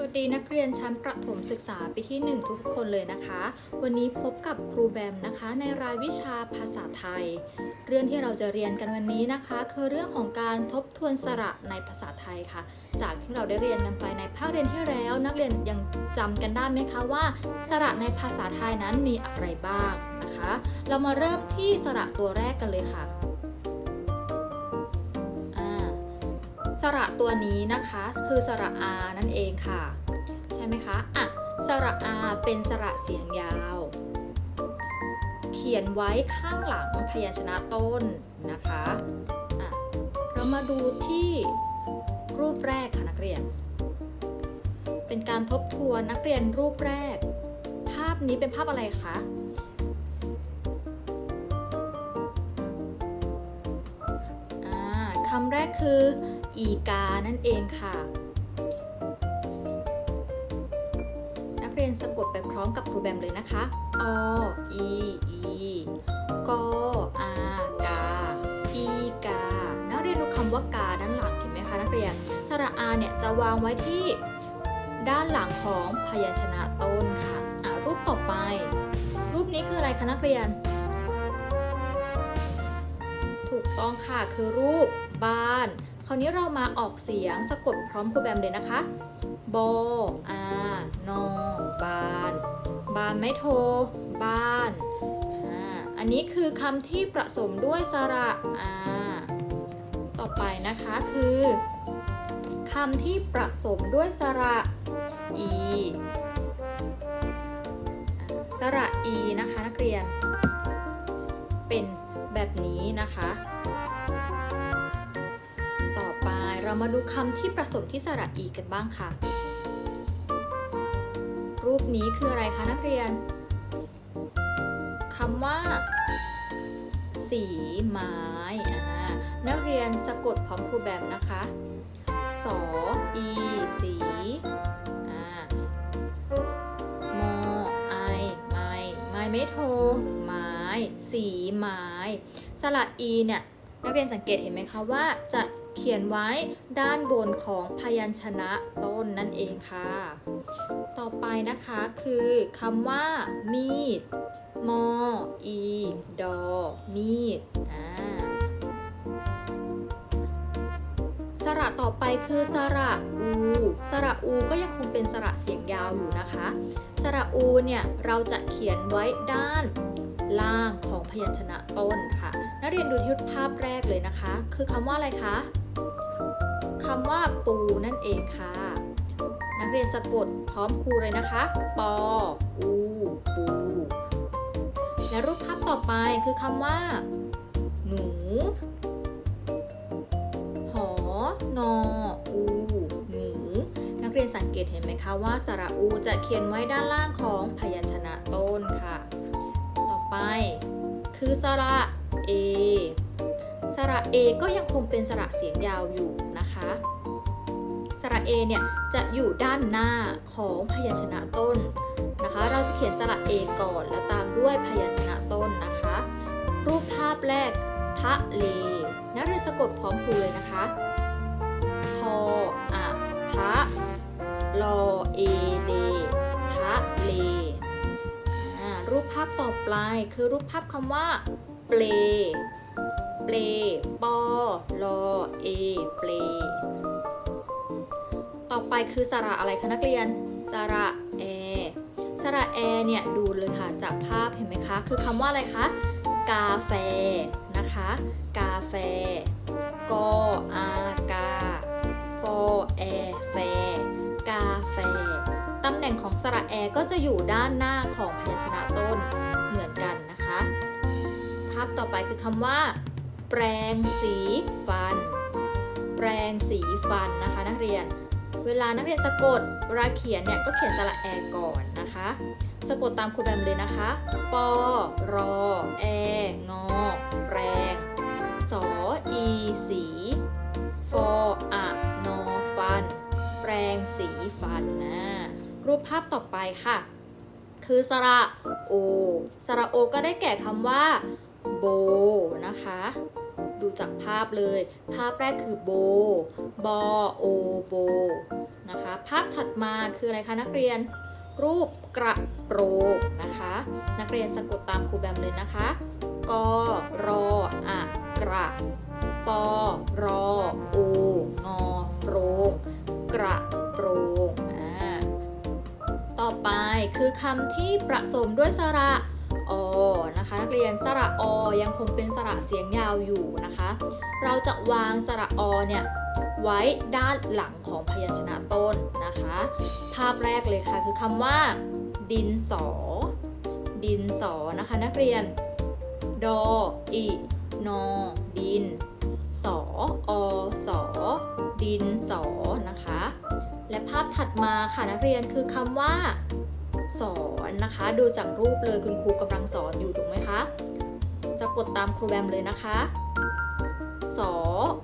สวัสดีนักเรียนชั้นประถมศึกษาปีที่ 1 ทุกคนเลยนะคะ วันนี้พบกับครูแบมนะคะ ในรายวิชาภาษาไทย เรื่องที่เราจะเรียนกันวันนี้นะคะ คือเรื่องของการทบทวนสระในภาษาไทยค่ะ จากที่เราได้เรียนกันไปในภาคเรียนที่แล้ว นักเรียนยังจำกันได้ไหมคะว่า สระในภาษาไทยนั้นมีอะไรบ้างนะคะ เรามาเริ่มที่สระตัวแรกกันเลยค่ะ สระตัวนี้นะคะคือสระอานั่นเองค่ะ ใช่ไหมคะอะสระอาเป็นสระเสียงยาว เขียนไว้ข้างหลังพยัญชนะต้นนะคะอะเรามาดูที่รูปแรกค่ะนักเรียน เป็นการทบทวนนักเรียนรูปแรก ภาพนี้เป็นภาพอะไรคะอ่าคำแรกคือ อีกานั่นเองค่ะ นักเรียนสะกดไปพร้อมกับครูแบมเลยนะคะออีอีกออากา อีกา นักเรียนดูคำว่ากาด้านหลังเห็นไหมคะนักเรียนสระอาเนี่ยจะวางไว้ที่ด้านหลังของพยัญชนะต้นค่ะอะรูปต่อไป รูปนี้คืออะไรคะนักเรียน ถูกต้องค่ะคือรูปบ้าน คราวนี้เรามาออกเสียงสะกดพร้อมครูแบมเลยนะคะโบอานอบาน บานไม่โท บ้านอันนี้คือคำที่ประสมด้วยสระอาต่อไปนะคะคือคำที่ประสมด้วยสระอีสระอีนะคะนักเรียน เป็นแบบนี้นะคะ เรามาดูคำที่ประสมที่สระอีกันบ้างค่ะ รูปนี้คืออะไรคะนักเรียนคำว่า สีไม้นักเรียนสะกดพร้อมครูแบมนะคะ สอ อี สีอมอไอ ไม้ไม้ไม่โท ไม้ สีไม้ สระอีเนี่ยนักเรียนสังเกตเห็นไหมคะว่าจะ ขียนไว้ด้านบนของพยัญชนะต้นนั่นเองค่ะ ต่อไปนะคะคือคำว่า มีด มอ อี ดอ มีดอ่าสระต่อไปคือสระอู สระอูก็ยังคงเป็นสระเสียงยาวอยู่นะคะ สระอูเนี่ยเราจะเขียนไว้ด้าน ล่างของพยัญชนะต้นค่ะ นักเรียนดูที่ภาพแรกเลยนะคะ คือคำว่าอะไรคะคำว่าปูนั่นเองค่ะ นักเรียนสะกดพร้อมครูเลยนะคะ ปอ อู ปู และรูปภาพต่อไปคือคำว่า หนู หอ นอ อู หนู นักเรียนสังเกตเห็นไหมคะว่าสระอูจะเขียนไว้ด้านล่างของพยัญชนะต้นค่ะ ไป คือสระเอสระเอก็ยังคงเป็นสระเสียงยาวอยู่นะคะสระเอเนี่ยจะอยู่ด้านหน้าของพยัญชนะต้นนะคะ เราจะเขียนสระเอก่อนแล้วตามด้วยพยัญชนะต้นนะคะ รูปภาพแรกทะเลนักเรียนสะกดพร้อมครูเลยนะคะทออะทะลอเอเล รูปภาพต่อไปคือรูปภาพคำว่าเปลเปลปอลอเอเปลต่อไปคือสระอะไรคะนักเรียน สระแอสระแอเนี่ยดูเลยค่ะจากภาพเห็นไหมคะ คือคำว่าอะไรคะ กาแฟนะคะ กาแฟกออากาฟอแอแฟ น่งของสระแอก็จะอยู่ด้านหน้าของพยัญชนะต้นเหมือนกันนะคะ ภาพต่อไปคือคำว่า แปรงสีฟัน แปรงสีฟันนะคะ นักเรียน เวลานักเรียนสะกดเวลาเขียนเนี่ยก็เขียนสระแอก่อนนะคะ สะกดตามครูแบมเลยนะคะ ปอรอ แอ งอ แปรงสออีสีฟออะนอฟัน แปรงสีฟันนะ รูปภาพต่อไปค่ะ คือสระโอ สระโอก็ได้แก่คำว่าโบนะคะ ดูจากภาพเลย ภาพแรกคือโบบอโอโบนะคะ ภาพถัดมาคืออะไรคะนักเรียน รูปกระโปรงนะคะ นักเรียนสะกดตามครูแบมเลยนะคะกรออะกระปอรอโองอโปรงกระโปรง ไปคือคำที่ประสมด้วยสระอนะคะนักเรียนสระอยังคงเป็นสระเสียงยาวอยู่นะคะ เราจะวางสระอเนี่ยไว้ด้านหลังของพยัญชนะต้นนะคะ ภาพแรกเลยค่ะคือคำว่า ดินสอ ดินสอนะคะนักเรียน ดออินอดิน สออสอดินสอาพถัดมาค่ะนักเรียนคือคำว่า สอนนะคะ ดูจากรูปเลยคุณครูกำลังสอนอยู่ถูกไหมคะ จะกดตามครูแบมเลยนะคะ สอ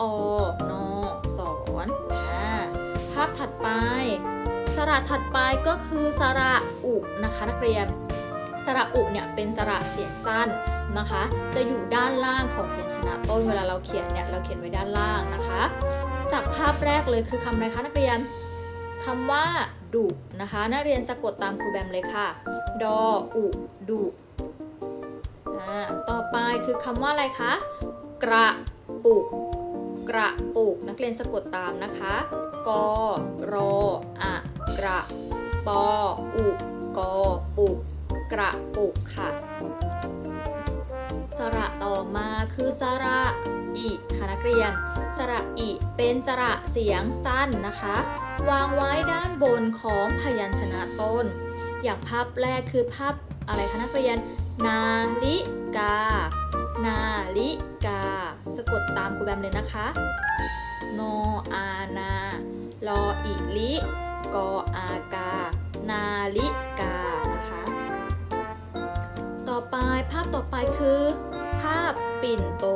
อนอสอนอภาพถัดไป สระถัดไปก็คือสระอุนะคะนักเรียน สระอุเนี่ยเป็นสระเสียงสั้นนะคะ จะอยู่ด้านล่างของพยัญชนะต้นเวลาเราเขียนเนี่ยเราเขียนไว้ด้านล่างนะคะ จากภาพแรกเลยคือคำอะไรคะนักเรียน คำว่าดุนะคะ นักเรียนสะกดตามครูแบมเลยค่ะ ดออุดุอ่าต่อไปคือคำว่าอะไรคะ กระปุก กระปุก นักเรียนสะกดตามนะคะ กอรออะกระปออุกอปุก กระปุกค่ะ สระต่อมาคือสระอิค่ะนักเรียน สระอิเป็นสระเสียงสั้นนะคะ วางไว้ด้านบนของพยัญชนะต้น อย่างภาพแรกคือภาพอะไรคะนักเรียน นาฬิกา นาฬิกา สะกดตามครูแบมเลยนะคะ โนอานาลออิลิกออากา นาฬิกา ภาพต่อไปคือ ภาพปิ่นโต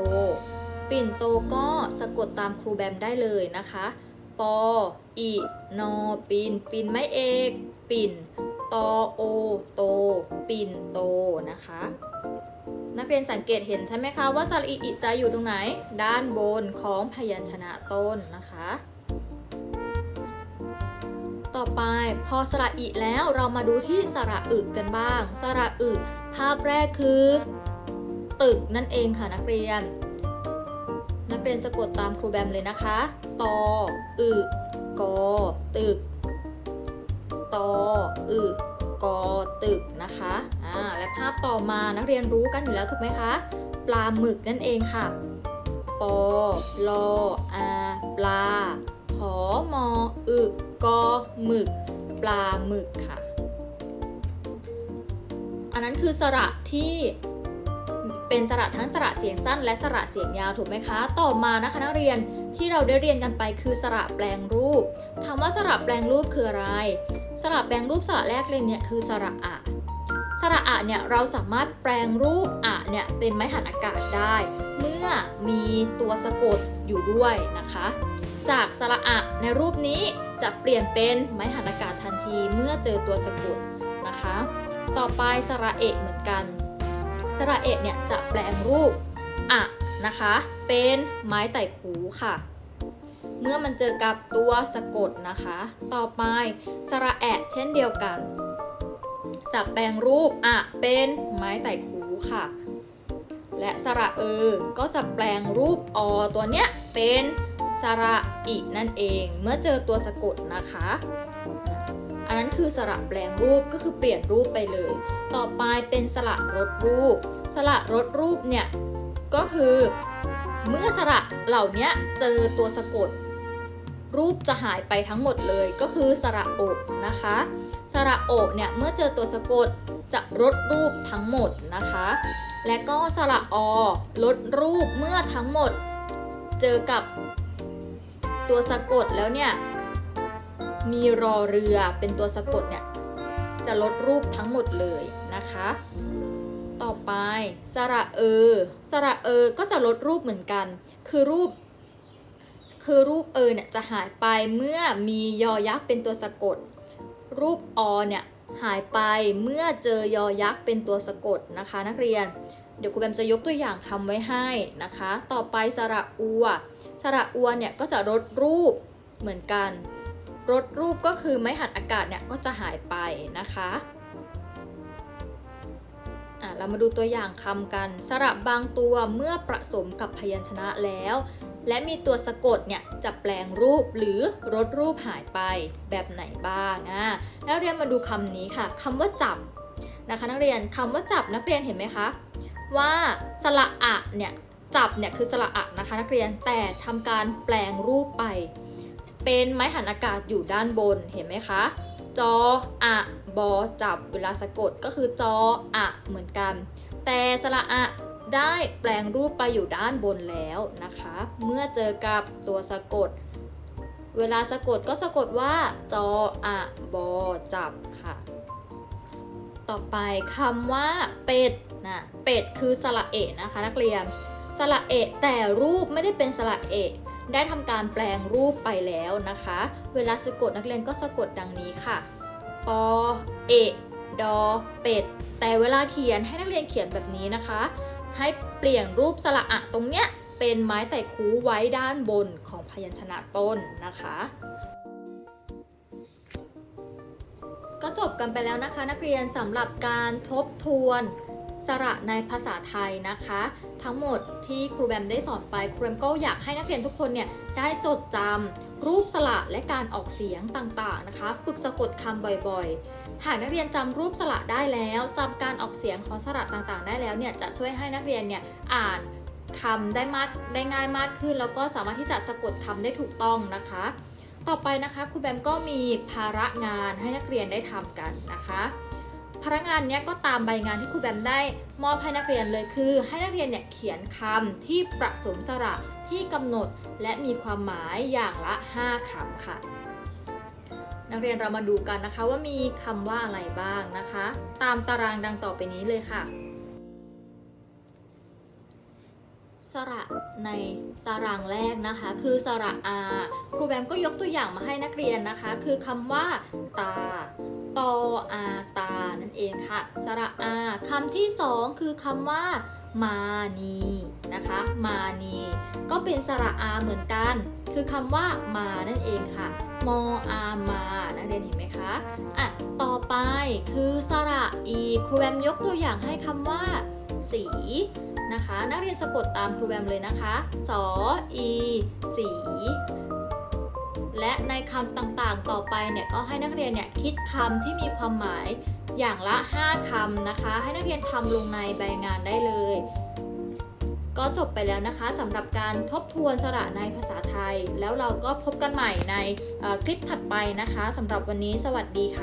ปิ่นโตก็สะกดตามครูแบมได้เลยนะคะ ปออินอปินปิ่นไม่เอก ปิ่นตอโอโต ปิ่นโตนะคะ นักเรียนสังเกตเห็นใช่ไหมคะว่าสระอิอิจะอยู่ตรงไหน ด้านบนของพยัญชนะต้นนะคะต่อไปพอสระอิแล้วเรามาดูที่สระอึกันบ้าง สระอึ ภาพแรกคือ ตึกนั่นเองค่ะนักเรียน นักเรียนสะกดตามครูแบมเลยนะคะ ตอ อึกอ ตึก ตอ อึกอ ตึกนะคะ อ่า และภาพต่อมานักเรียนรู้กันอยู่แล้วถูกไหมคะ ปลาหมึกนั่นเองค่ะ ปอ ลอ อา ปลา หอมอ อึกอ หมึก ปลาหมึกค่ะ นนั้นคือสระที่เป็นสระทั้งสระเสียงสั้น และสระเสียงยาวถูกไหมคะ ต่อมานะคะนักเรียนที่เราได้เรียนกันไปคือสระแปลงรูปถามว่าสระแปลงรูปคืออะไร สระแปลงรูปสระแรกเลยเนี่ยคือสระอะสระอะเนี่ยเราสามารถแปลงรูปอะเนี่ยเป็นไม้หันอากาศได้ เมื่อมีตัวสะกดอยู่ด้วยนะคะ จากสระอะในรูปนี้จะเปลี่ยนเป็นไม้หันอากาศทันทีเมื่อเจอตัวสะกด ต่อไปสระเอกเหมือนกัน สระเอกเนี่ยจะแปลงรูปอะนะคะ เป็นไม้ไต่หูค่ะ เมื่อมันเจอกับตัวสะกดนะคะ ต่อไปสระแอะเช่นเดียวกัน จะแปลงรูปอะเป็นไม้ไต่หูค่ะ และสระเออ ก็จะแปลงรูปอตัวเนี้ยเป็นสระอินั่นเอง เมื่อเจอตัวสะกดนะคะ อันนั้นคือสระแปลงรูปก็คือเปลี่ยนรูปไปเลย ต่อไปเป็นสระรดรูป สระรดรูปเนี่ยก็คือเมื่อสระเหล่านี้เจอตัวสะกด รูปจะหายไปทั้งหมดเลย ก็คือสระโอกนะคะ สระโอกเนี่ยเมื่อเจอตัวสะกดจะลดรูปทั้งหมดนะคะ และก็สระอลดรูปเมื่อทั้งหมด เจอกับตัวสะกดแล้วเนี่ย มีรอเรือเป็นตัวสะกดเนี่ยจะลดรูปทั้งหมดเลยนะคะ ต่อไปสระเออสระเออก็จะลดรูปเหมือนกัน คือรูป คือรูปเออเนี่ยจะหายไปเมื่อมียอยักษ์เป็นตัวสะกด รูปอเนี่ยหายไปเมื่อเจอยอยักษ์เป็นตัวสะกดนะคะ นักเรียน เดี๋ยวครูแบมจะยกตัวอย่างคำไว้ให้นะคะ ต่อไปสระอัวสระอัวเนี่ยก็จะลดรูปเหมือนกัน ลดรูปก็คือไม้หันอากาศเนี่ยก็จะหายไปนะคะอะเรามาดูตัวอย่างคำกัน สระบางตัวเมื่อผสมกับพยัญชนะแล้ว และมีตัวสะกดเนี่ยจะแปลงรูปหรือลดรูปหายไปแบบไหนบ้างอะนักเรียนมาดูคำนี้ค่ะคำว่าจับนะคะนักเรียนคำว่าจับนักเรียนเห็นไหมคะว่าสระอะเนี่ยจับเนี่ยคือสระอะนะคะนักเรียนแต่ทำการแปลงรูปไป เป็นไม้หันอากาศอยู่ด้านบนเห็นไหมคะ จออะบอจับเวลาสะกดก็คือจออะเหมือนกัน แต่สระอะได้แปลงรูปไปอยู่ด้านบนแล้วนะคะ เมื่อเจอกับตัวสะกด เวลาสะกดก็สะกดว่าจออะบอจับค่ะ ต่อไปคำว่าเป็ดนะเป็ดคือสระเอะนะคะนักเรียนสระเอะแต่รูปไม่ได้เป็นสระเอะ ได้ทำการแปลงรูปไปแล้วนะคะ เวลาสะกดนักเรียนก็สะกดดังนี้ค่ะ ปอ เอะดอ เป็ด แต่เวลาเขียนให้นักเรียนเขียนแบบนี้นะคะ ให้เปลี่ยนรูปสระอะตรงเนี้ยเป็นไม้ไต่คูไว้ด้านบนของพยัญชนะต้นนะคะ ก็จบกันไปแล้วนะคะ นักเรียนสำหรับการทบทวน สระในภาษาไทยนะคะ ทั้งหมดที่ครูแบมได้สอนไปครูแบมก็อยากให้นักเรียนทุกคนเนี่ยได้จดจำรูปสระและการออกเสียงต่างๆนะคะ ฝึกสะกดคำบ่อยๆ หากนักเรียนจำรูปสระได้แล้วจำการออกเสียงของสระต่างๆ ได้แล้วเนี่ยจะช่วยให้นักเรียนเนี่ยอ่านคำได้มากได้ง่ายมากขึ้น แล้วก็สามารถที่จะสะกดคำได้ถูกต้องนะคะ ต่อไปนะคะครูแบมก็มีภาระงานให้นักเรียนได้ทำกันนะคะ ภาระงานเนี้ยก็ตามใบงานที่ครูแบมได้มอบให้นักเรียนเลยคือ ให้นักเรียนเนี่ยเขียนคำที่ประสมสระที่กำหนดและมีความหมายอย่างละ 5คำค่ะ นักเรียนเรามาดูกันนะคะว่ามีคำว่าอะไรบ้างนะคะ ตามตารางดังต่อไปนี้เลยค่ะ สระในตารางแรกนะคะ คือสระอาครูแบมก็ยกตัวอย่างมาให้นักเรียนนะคะ คือคำว่า ตา ตออาตา นั่นเองค่ะ สระอาคำที่สองคือคำว่า มานีนะคะ มานี ก็เป็นสระอาเหมือนกัน คือคำว่า มานั่นเองค่ะ มออามานักเรียนเห็นไหมคะอะต่อไปคือสระอีครูแบมยกตัวอย่างให้คำว่า สีนะคะ นักเรียนสะกดตามครูแบมเลยนะคะ สออี สี และในคำต่างๆ ต่อไปเนี่ยก็ให้นักเรียนเนี่ยคิดคำที่มีความหมายอย่างละ 5คำนะคะ ให้นักเรียนทำลงในใบงานได้เลย ก็จบไปแล้วนะคะสำหรับการทบทวนสระในภาษาไทย แล้วเราก็พบกันใหม่ในคลิปถัดไปนะคะสำหรับวันนี้สวัสดีค่ะ